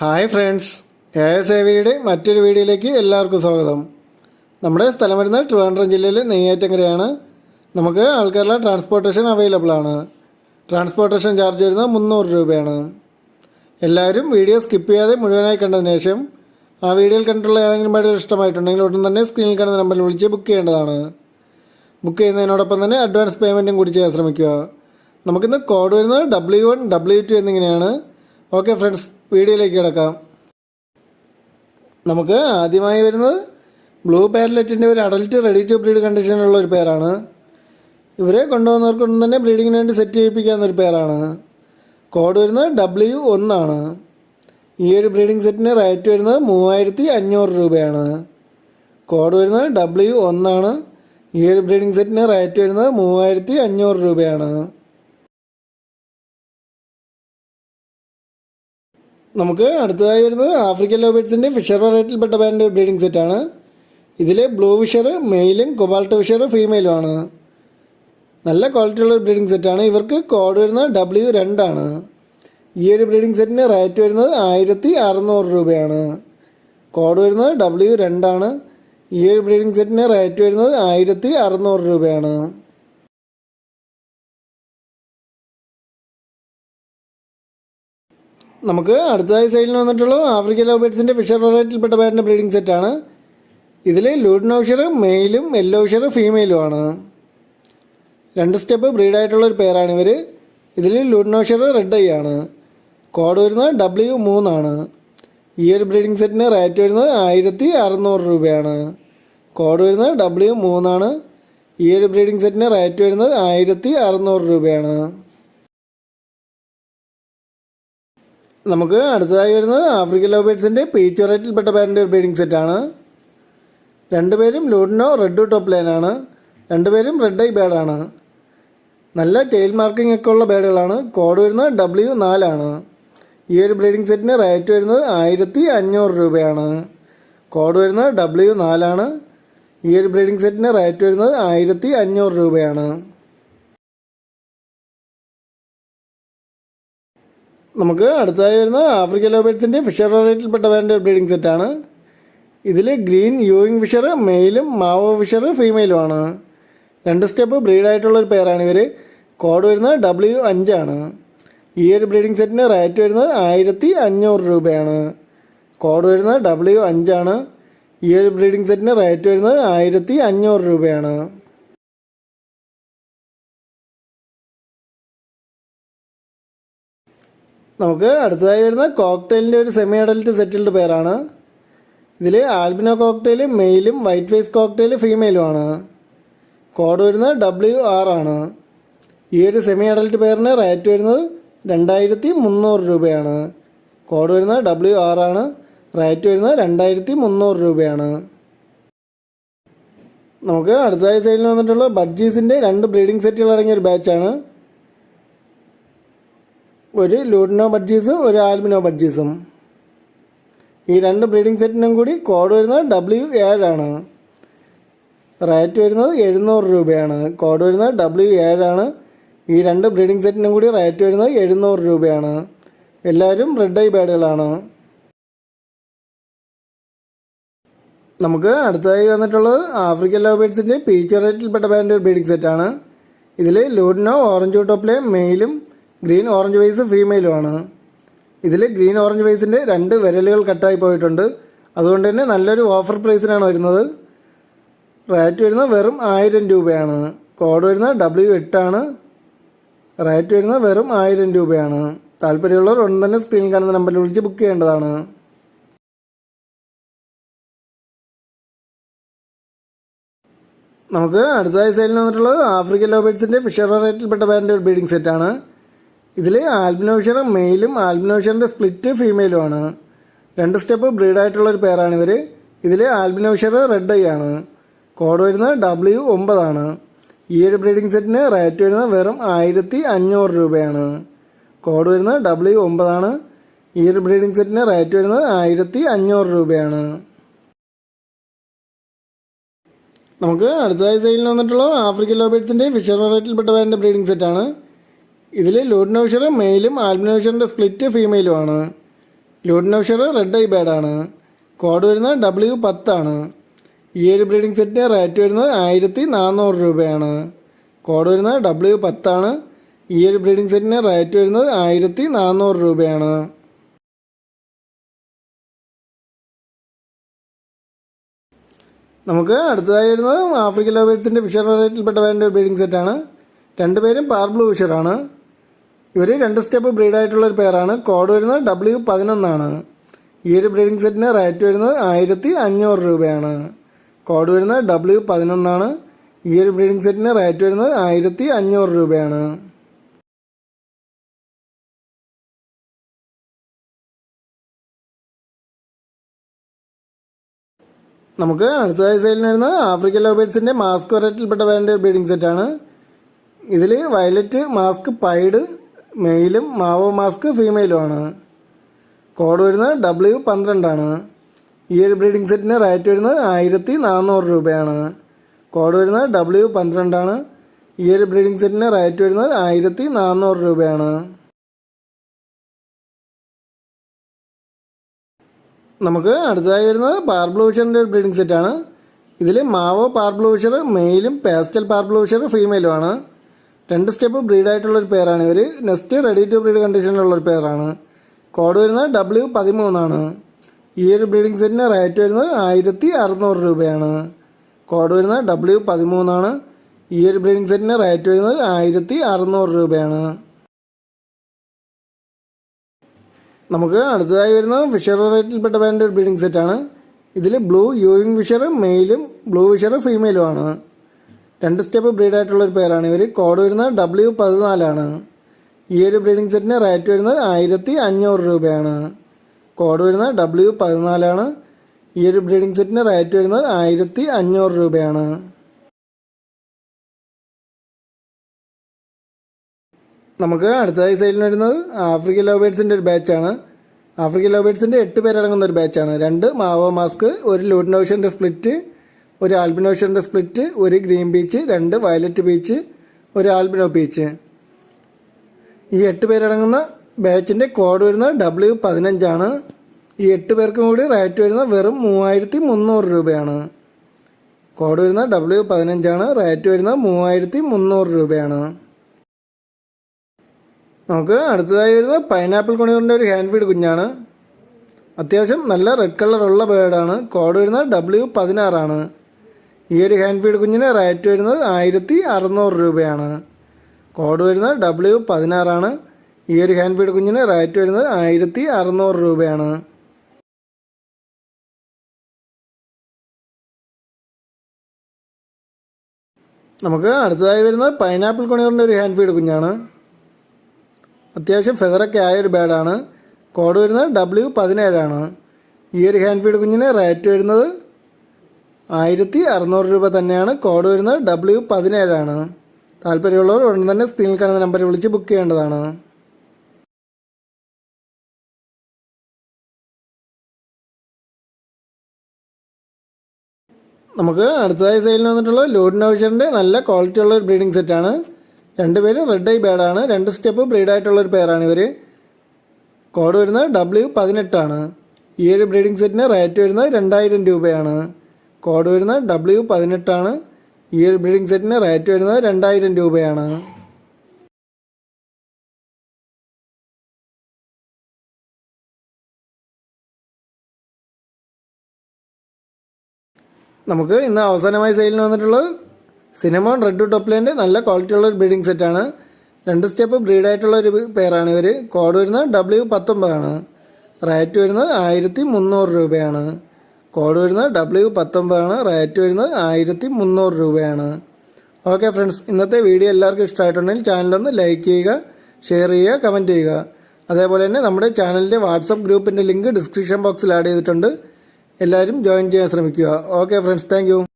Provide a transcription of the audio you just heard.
Hi friends. A S A വിയുടെ മറ്റൊരു വീഡിയോയിലേക്ക് എല്ലാവർക്കും സ്വാഗതം. നമ്മുടെ സ്ഥലം വരുന്നത് ട്രിവാൻഡ്രം ജില്ലയിലെ നെയ്യാറ്റങ്കരയാണ് നമുക്ക് ആൾക്കാരുടെ ട്രാൻസ്പോർട്ടേഷൻ അവൈലബിൾ ആണ്. ട്രാൻസ്പോർട്ടേഷൻ ചാർജ് വരുന്നത് മുന്നൂറ് രൂപയാണ്. എല്ലാവരും വീഡിയോ സ്കിപ്പ് ചെയ്യാതെ മുഴുവനായി കണ്ടതിന് ശേഷം ആ വീഡിയോയിൽ കണ്ടിട്ടുള്ള ഏതെങ്കിലും പാടുകൾ ഇഷ്ടമായിട്ടുണ്ടെങ്കിൽ ഉടൻ തന്നെ സ്ക്രീനിൽ കാണുന്ന നമ്പറിൽ വിളിച്ച് ബുക്ക് ചെയ്യേണ്ടതാണ്. ബുക്ക് ചെയ്യുന്നതിനോടൊപ്പം തന്നെ അഡ്വാൻസ് പേയ്മെന്റും കൂടി ചെയ്യാൻ ശ്രമിക്കുക. നമുക്കിന്ന് കോഡ് വരുന്നത് ഡബ്ല്യു വൺ ഡബ്ല്യു ടു എന്നിങ്ങനെയാണ്. ഓക്കെ ഫ്രണ്ട്സ് വീഡിയോയിലേക്ക് കിടക്കാം. നമുക്ക് ആദ്യമായി വരുന്നത് ബ്ലൂ പാരലറ്റിന്റെ ഒരു അഡൽട്ട് റെഡി ടു ബ്രീഡ് കണ്ടീഷനിലുള്ള ഒരു പേരാണ് ഇവരെ കൊണ്ടുവന്നവർക്കൊന്നും തന്നെ ബ്രീഡിങ്ങിന് വേണ്ടി സെറ്റ് ചെയ്യിപ്പിക്കാവുന്ന ഒരു പേരാണ് കോഡ് വരുന്നത് ഡബ്ല്യു ഒന്നാണ് ഈ ഒരു ബ്രീഡിംഗ് സെറ്റിന് റേറ്റ് വരുന്നത് മൂവായിരത്തി അഞ്ഞൂറ് രൂപയാണ്. കോഡ് വരുന്നത് ഡബ്ല്യു ഒന്നാണ് ഈ ഒരു ബ്രീഡിംഗ് സെറ്റിന് റേറ്റ് വരുന്നത് മൂവായിരത്തി അഞ്ഞൂറ് രൂപയാണ്. നമുക്ക് അടുത്തതായി വരുന്നത് ആഫ്രിക്കൻ ലോബേറ്റ്സിന്റെ ഫിഷർ വെറൈറ്റിയിൽപ്പെട്ട ബാൻഡ് ബ്രീഡിംഗ് സെറ്റാണ് ഇതിലെ ബ്ലൂ ഫിഷർ മെയിലും കൊബാൾട്ട് ഫിഷർ ഫീമെയിലും ആണ്. നല്ല ക്വാളിറ്റിയുള്ള ബ്രീഡിംഗ് സെറ്റാണ് ഇവർക്ക് കോഡ് വരുന്നത് ഡബ്ല്യു രണ്ടാണ് ഈ ഒരു ബ്രീഡിംഗ് സെറ്റിന് റേറ്റ് വരുന്നത് ആയിരത്തി അറുന്നൂറ് രൂപയാണ്. കോഡ് വരുന്നത് ഡബ്ല്യു രണ്ടാണ് ഈ ഒരു ബ്രീഡിംഗ് സെറ്റിന് റേറ്റ് വരുന്നത് ആയിരത്തി അറുന്നൂറ് രൂപയാണ്. നമുക്ക് അടുത്തതായി സൈഡിൽ വന്നിട്ടുള്ള ആഫ്രിക്കൻ ലോബേറ്റ്സിന്റെ ഫിഷർ വെറൈറ്റിയിൽപ്പെട്ട ബാറ്റിന്റെ ബ്രീഡിംഗ് സെറ്റാണ് ഇതിൽ ലൂഡ്നോ ഫിഷർ മെയിലും യെല്ലോ ഫീമെയിലും ആണ്. രണ്ട് സ്റ്റെപ്പ് ബ്രീഡായിട്ടുള്ള ഒരു പേരാണ് ഇവർ ഇതിൽ ലൂഡിനോഷർ റെഡ് ഐ ആണ്. കോഡ് വരുന്നത് ഡബ്ല്യു മൂന്നാണ് ഈ ഒരു ബ്രീഡിംഗ് സെറ്റിന് റേറ്റ് വരുന്നത് ആയിരത്തി അറുന്നൂറ് രൂപയാണ്. കോഡ് വരുന്നത് ഡബ്ല്യു മൂന്നാണ്. ഈ ഒരു ബ്രീഡിംഗ് സെറ്റിന് റേറ്റ് വരുന്നത് ആയിരത്തി അറുന്നൂറ് രൂപയാണ്. നമുക്ക് അടുത്തതായി വരുന്നത് ആഫ്രിക്കൻ ലവ് ബേഡ്സിന്റെ വെറൈറ്റിയിൽപ്പെട്ട പാരന്റെ ഒരു ബ്രീഡിംഗ് സെറ്റാണ് രണ്ടുപേരും ലൂഡിനോ റെഡ് ടോപ്പ് ലൈനാണ് രണ്ടുപേരും റെഡ് ഐ ബേഡാണ് നല്ല ടെയിൽ മാർക്കിംഗ് ഒക്കെ ഉള്ള ബേഡുകളാണ് കോഡ് വരുന്നത് ഡബ്ല്യു നാലാണ് ഈ ഒരു ബ്രീഡിംഗ് സെറ്റിന് റേറ്റ് വരുന്നത് ആയിരത്തി അഞ്ഞൂറ് രൂപയാണ്. കോഡ് വരുന്നത് ഡബ്ല്യു നാലാണ് ഈ ഒരു ബ്രീഡിംഗ് സെറ്റിന് റേറ്റ് വരുന്നത് ആയിരത്തി അഞ്ഞൂറ് രൂപയാണ്. നമുക്ക് അടുത്തതായി വരുന്ന ആഫ്രിക്കൻ ലോബേറ്റ്സിന്റെ ഫിഷർ വെറൈറ്റിയിൽപ്പെട്ട വേണ്ട ബ്രീഡിംഗ് സെറ്റാണ് ഇതിൽ ഗ്രീൻ യൂയിങ് ഫിഷർ മെയിലും മാവോ ഫിഷർ ഫീമെയിലുമാണ് രണ്ട് സ്റ്റെപ്പ് ബ്രീഡായിട്ടുള്ളൊരു പേരാണ് ഇവർ കോഡ് വരുന്നത് ഡബ്ല്യു അഞ്ചാണ് ഈ ഒരു ബ്രീഡിംഗ് സെറ്റിന് റേറ്റ് വരുന്നത് ആയിരത്തി അഞ്ഞൂറ് രൂപയാണ്. കോഡ് വരുന്നത് ഡബ്ല്യു അഞ്ചാണ് ഈ ഒരു ബ്രീഡിംഗ് സെറ്റിന് റേറ്റ് വരുന്നത് ആയിരത്തി അഞ്ഞൂറ് രൂപയാണ്. നമുക്ക് അടുത്തതായി വരുന്ന കോക്ടെയിലിന്റെ ഒരു സെമി അഡൽട്ട് സെറ്റിൽഡ് പേരാണ് ഇതിൽ ആൽബിനോ കോക്ടെയിൽ മെയിലും വൈറ്റ് ഫേസ് കോക്ടെയിൽ ഫീമെയിലുമാണ് കോഡ് വരുന്നത് ഡബ്ല്യു ആർ ആണ്. ഈ ഒരു സെമി അഡൽട്ട് പേരിന് റേറ്റ് വരുന്നത് രണ്ടായിരത്തി മുന്നൂറ് രൂപയാണ്. കോഡ് വരുന്നത് ഡബ്ല്യു ആർ ആണ്. റേറ്റ് വരുന്നത് രണ്ടായിരത്തി മുന്നൂറ് രൂപയാണ്. നമുക്ക് അടുത്തതായി സൈഡിൽ വന്നിട്ടുള്ള ബഡ്ജീസിന്റെ രണ്ട് ബ്രീഡിംഗ് സെറ്റുകൾ അടങ്ങിയ ഒരു ബാച്ചാണ് ഒരു ലൂഡിനോ ബഡ്ജീസ് ഒരു ആൽബിനോ ബഡ്ജീസും ഈ രണ്ട് ബ്രീഡിംഗ് സെറ്റിനും കൂടി കോഡ് വരുന്നത് ഡബ്ല്യു ഏഴാണ് റേറ്റ് വരുന്നത് എഴുന്നൂറ് രൂപയാണ്. കോഡ് വരുന്നത് ഡബ്ല്യു ഏഴാണ് ഈ രണ്ട് ബ്രീഡിംഗ് സെറ്റിനും കൂടി റേറ്റ് വരുന്നത് എഴുന്നൂറ് രൂപയാണ്. എല്ലാവരും റെഡ് ഐ ബേഡുകളാണ് നമുക്ക് അടുത്തതായി വന്നിട്ടുള്ളത് ആഫ്രിക്കൻ ലവ് ബേഡ്സിന്റെ പീച്ചർ റേറ്റിൽപ്പെട്ട ബാൻഡ് ബ്രീഡിംഗ് സെറ്റാണ് ഇതിൽ ലൂഡിനോ ഓറഞ്ച് ടോപ്പിലെ മെയിലും ഗ്രീൻ ഓറഞ്ച് വൈസ് ഫീമെയിലുമാണ് ഇതിൽ ഗ്രീൻ ഓറഞ്ച് വൈസിന്റെ രണ്ട് വിരലുകൾ കട്ടായി പോയിട്ടുണ്ട്. അതുകൊണ്ട് തന്നെ നല്ലൊരു ഓഫർ പ്രൈസിനാണ് വരുന്നത്. റേറ്റ് വരുന്നത് വെറും ആയിരം രൂപയാണ്. കോഡ് വരുന്നത് ഡബ്ല്യു എട്ടാണ് റേറ്റ് വരുന്നത് വെറും ആയിരം രൂപയാണ്. താല്പര്യമുള്ളവർ ഉടൻ തന്നെ സ്ക്രീനിൽ കാണുന്ന നമ്പറിൽ വിളിച്ച് ബുക്ക് ചെയ്യേണ്ടതാണ്. നമുക്ക് അടുത്തതായി സൈഡിൽ വന്നിട്ടുള്ളത് ആഫ്രിക്കൻ ലോബേറ്റ്സിന്റെ ഫിഷർ റേറ്റിൽപ്പെട്ട ബാൻഡ് ഒരു ബീഡിംഗ് സെറ്റാണ് ഇതിൽ ആൽബിനോഷർ മെയിലും ആൽബിനോഷറിന്റെ സ്പ്ലിറ്റ് ഫീമെയിലുമാണ് രണ്ട് സ്റ്റെപ്പ് ബ്രീഡായിട്ടുള്ള ഒരു പേരാണ് ഇവർ ഇതിൽ ആൽബിനോഷർ റെഡ് ഐ ആണ്. കോഡ് വരുന്നത് ഡബ്ല്യു ഒമ്പതാണ്. ഈ ഒരു ബ്രീഡിംഗ് സെറ്റിന് റേറ്റ് വരുന്നത് വെറും ആയിരത്തി അഞ്ഞൂറ് രൂപയാണ്. കോഡ് വരുന്നത് ഡബ്ല്യു ഒമ്പതാണ്. ഈ ഒരു ബ്രീഡിംഗ് സെറ്റിന് റേറ്റ് വരുന്നത് ആയിരത്തി അഞ്ഞൂറ് രൂപയാണ്. നമുക്ക് അടുത്തതായി സൈഡിൽ വന്നിട്ടുള്ള ആഫ്രിക്കൻ ലോബേറ്റ്സിന്റെ ഫിഷർ വെറൈറ്റിയിൽപ്പെട്ട വേണ്ട ബ്രീഡിംഗ് സെറ്റാണ് ഇതിൽ ലൂഡിനോഷർ മെയിലും ആൽബിനോഷറിന്റെ സ്പ്ലിറ്റ് ഫീമെയിലും ഫീമെയിലുമാണ് ലൂഡിനോഷർ റെഡ് ഐ ബേഡാണ് കോഡ് വരുന്നത് ഡബ്ല്യു പത്താണ് ഈ ഒരു ബ്രീഡിംഗ് സെറ്റിന്റെ റേറ്റ് വരുന്നത് ആയിരത്തി നാനൂറ് രൂപയാണ്. കോഡ് വരുന്നത് ഡബ്ല്യു പത്താണ് ഈ ഒരു ബ്രീഡിംഗ് സെറ്റിന്റെ റേറ്റ് വരുന്നത് ആയിരത്തി നാനൂറ് രൂപയാണ്. നമുക്ക് അടുത്തതായി വരുന്നത് ആഫ്രിക്കൻ ലോബേറ്റ്സിന്റെ ഫിഷർ വെറൈറ്റിയിൽപ്പെട്ട വേണ്ട ഒരു ബ്രീഡിംഗ് സെറ്റാണ് രണ്ടുപേരും പാർ ബ്ലൂ ഫിഷറാണ് ഇവർ രണ്ട് സ്റ്റെപ്പ് ബ്രീഡായിട്ടുള്ള ഒരു പേരാണ് കോഡ് വരുന്നത് ഡബ്ല്യു പതിനൊന്നാണ്. ഈ ഒരു ബ്രീഡിംഗ് സെറ്റിന് റേറ്റ് വരുന്നത് ആയിരത്തി അഞ്ഞൂറ് രൂപയാണ്. കോഡ് വരുന്നത് ഡബ്ല്യു പതിനൊന്നാണ്. ഈ ഒരു ബ്രീഡിംഗ് സെറ്റിന് റേറ്റ് വരുന്നത് ആയിരത്തി അഞ്ഞൂറ് രൂപയാണ്. നമുക്ക് അടുത്തതായി സൈഡിൽ വരുന്നത് ആഫ്രിക്കൻ ലോബേറ്റ്സിന്റെ മാസ്ക് വെറൈറ്റിയിൽപ്പെട്ട വേണ്ട ബ്രീഡിംഗ് സെറ്റാണ് ഇതിൽ വയലറ്റ് മാസ്ക് പൈഡ് മെയിലും മാവോ മാസ്ക് ഫീമെയിലുമാണ്. കോഡ് വരുന്നത് ഡബ്ല്യു പന്ത്രണ്ടാണ്. ഈ ഒരു ബ്രീഡിംഗ് സെറ്റിന് റേറ്റ് വരുന്നത് ആയിരത്തി നാനൂറ് രൂപയാണ്. കോഡ് വരുന്നത് ഡബ്ല്യു പന്ത്രണ്ടാണ്. ഈ ഒരു ബ്രീഡിംഗ് സെറ്റിന് റേറ്റ് വരുന്നത് ആയിരത്തി നാനൂറ് രൂപയാണ്. നമുക്ക് അടുത്തതായി വരുന്നത് പാർബ്ലൂഷറിന്റെ ഒരു ബ്രീഡിംഗ് സെറ്റാണ്. ഇതിൽ മാവോ പാർബ്ലൂഷർ മെയിലും പേസ്റ്റൽ പാർബ്ലൂഷർ ഫീമെയിലുമാണ്. രണ്ട് സ്റ്റെപ്പ് ബ്രീഡായിട്ടുള്ള ഒരു പേരാണ് ഇവർ നെക്സ്റ്റ് റെഡി ടു ബ്രീഡ് കണ്ടീഷനിലുള്ള ഒരു പേരാണ്. കോഡ് വരുന്നത് ഡബ്ല്യു പതിമൂന്നാണ്. ഈ ഒരു ബ്രീഡിംഗ് സെറ്റിന് റേറ്റ് വരുന്നത് ആയിരത്തി അറുന്നൂറ് രൂപയാണ്. കോഡ് വരുന്നത് ഡബ്ല്യു പതിമൂന്നാണ്. ഈ ഒരു ബ്രീഡിംഗ് സെറ്റിന് റേറ്റ് വരുന്നത് ആയിരത്തി അറുന്നൂറ് രൂപയാണ്. നമുക്ക് അടുത്തതായി വരുന്നത് ഫിഷർ റേറ്റിൽപ്പെട്ട വേണ്ട ഒരു ബ്രീഡിംഗ് സെറ്റാണ് ഇതിൽ ബ്ലൂ യൂയിങ് ഫിഷർ മെയിലും ബ്ലൂ ഫിഷർ ഫീമെയിലുമാണ് രണ്ട് സ്റ്റെപ്പ് ബ്രീഡ് ആയിട്ടുള്ള ഒരു പേരാണ് ഇവർ കോഡ് വരുന്നത് ഡബ്ല്യു പതിനാലാണ്. ഈ ഒരു ബ്രീഡിംഗ് സെറ്റിന് റേറ്റ് വരുന്നത് ആയിരത്തി അഞ്ഞൂറ് രൂപയാണ്. കോഡ് വരുന്നത് ഡബ്ല്യു പതിനാലാണ്. ഈ ഒരു ബ്രീഡിംഗ് സെറ്റിന് റേറ്റ് വരുന്നത് ആയിരത്തി അഞ്ഞൂറ് രൂപയാണ്. നമുക്ക് അടുത്തതായി സൈഡിൽ വരുന്നത് ആഫ്രിക്കൻ ലോബേഡ്സിന്റെ ഒരു ബാച്ചാണ് ആഫ്രിക്കൻ ലോബേഡ്സിന്റെ എട്ട് പേരടങ്ങുന്ന ഒരു ബാച്ചാണ് രണ്ട് മാവോ മാസ്ക് ഒരു ലൂഡിനോഷന്റെ സ്പ്ലിറ്റ് ഒരു ആൽബിനോഷറിന്റെ സ്പ്ലിറ്റ് ഒരു ഗ്രീൻ ബീച്ച് രണ്ട് വയലറ്റ് ബീച്ച് ഒരു ആൽബിനോ ബീച്ച് ഈ എട്ട് പേരടങ്ങുന്ന ബാച്ചിന്റെ കോഡ് വരുന്നത് ഡബ്ല്യു പതിനഞ്ചാണ്. ഈ എട്ട് പേർക്കും കൂടി റേറ്റ് വരുന്നത് വെറും മൂവായിരത്തി മുന്നൂറ് രൂപയാണ്. കോഡ് വരുന്ന ഡബ്ല്യു പതിനഞ്ചാണ്. റേറ്റ് വരുന്നത് മൂവായിരത്തി മുന്നൂറ് രൂപയാണ്. നമുക്ക് അടുത്തതായി വരുന്നത് പൈനാപ്പിൾ കുണികളുടെ ഒരു ഹാൻഡ് ഫീഡ് കുഞ്ഞാണ്. അത്യാവശ്യം നല്ല റെഡ് കളറുള്ള ബേർഡാണ് കോഡ് വരുന്നത് ഡബ്ല്യു പതിനാറാണ്. ഈ ഒരു ഹാൻഡ് ഫീഡ് കുഞ്ഞിന് റേറ്റ് വരുന്നത് ആയിരത്തി അറുന്നൂറ് രൂപയാണ്. കോഡ് വരുന്നത് ഡബ്ല്യു പതിനാറാണ്. ഈ ഒരു ഹാൻഡ് ഫീഡ് കുഞ്ഞിന് റേറ്റ് വരുന്നത് ആയിരത്തി അറുന്നൂറ് രൂപയാണ്. നമുക്ക് അടുത്തതായി വരുന്നത് പൈനാപ്പിൾ കുണികളുടെ ഒരു ഹാൻഡ് ഫീഡ് കുഞ്ഞാണ്. അത്യാവശ്യം ഫെതറൊക്കെ ആയ ഒരു ബാഡാണ് കോഡ് വരുന്നത് ഡബ്ല്യു പതിനേഴാണ്. ഈ ഒരു ഹാൻഡ് ഫീഡ് കുഞ്ഞിന് റേറ്റ് വരുന്നത് ആയിരത്തി അറുന്നൂറ് രൂപ തന്നെയാണ് കോഡ് വരുന്നത്. ഡബ്ല്യു പതിനേഴാണ്. താല്പര്യമുള്ളവർ ഉടൻ തന്നെ സ്ക്രീനിൽ കാണുന്ന നമ്പറിൽ വിളിച്ച് ബുക്ക് ചെയ്യേണ്ടതാണ്. നമുക്ക് അടുത്തതായി സെയിലിന് വന്നിട്ടുള്ള ലോഡ് നൗഷറിന്റെ നല്ല ക്വാളിറ്റി ഉള്ള ഒരു ബ്രീഡിംഗ് സെറ്റാണ് രണ്ടുപേരും റെഡ് ഐ ബേഡാണ് രണ്ട് സ്റ്റെപ്പ് ബ്രീഡായിട്ടുള്ള ഒരു പെയറാണ് ഇവർ കോഡ് വരുന്നത് ഡബ്ല്യു പതിനെട്ടാണ്. ഈ ഒരു ബ്രീഡിംഗ് സെറ്റിന് റേറ്റ് വരുന്നത് രണ്ടായിരം രൂപയാണ്. കോഡ് വരുന്നത് ഡബ്ല്യു പതിനെട്ടാണ്. ഈ ഒരു ബ്രീഡിംഗ് സെറ്റിന് റേറ്റ് വരുന്നത് രണ്ടായിരം രൂപയാണ്. നമുക്ക് ഇന്ന് അവസാനമായി സെയിലിന് വന്നിട്ടുള്ളത് സിനമോൺ റെഡ് ടോപ്ലേന്റെ നല്ല ക്വാളിറ്റി ഉള്ള ഒരു ബ്രീഡിംഗ് സെറ്റാണ് രണ്ട് സ്റ്റെപ്പ് ബ്രീഡ് ആയിട്ടുള്ള ഒരു പെയറാണ് ഇവർ കോഡ് വരുന്നത് ഡബ്ല്യു പത്തൊമ്പതാണ്. റേറ്റ് വരുന്നത് ആയിരത്തി മുന്നൂറ് രൂപയാണ്. കോഡ് വരുന്നത് ഡബ്ല്യു പത്തൊമ്പതാണ് റേറ്റ് വരുന്നത് ആയിരത്തി മുന്നൂറ് രൂപയാണ്. ഓക്കെ ഫ്രണ്ട്സ് ഇന്നത്തെ വീഡിയോ എല്ലാവർക്കും ഇഷ്ടമായിട്ടുണ്ടെങ്കിൽ ചാനലൊന്ന് ലൈക്ക് ചെയ്യുക ഷെയർ ചെയ്യുക കമന്റ് ചെയ്യുക. അതേപോലെ തന്നെ നമ്മുടെ ചാനലിന്റെ വാട്സപ്പ് ഗ്രൂപ്പിന്റെ ലിങ്ക് ഡിസ്ക്രിപ്ഷൻ ബോക്സിൽ ആഡ് ചെയ്തിട്ടുണ്ട്. എല്ലാവരും ജോയിൻ ചെയ്യാൻ ശ്രമിക്കുക. Okay friends thank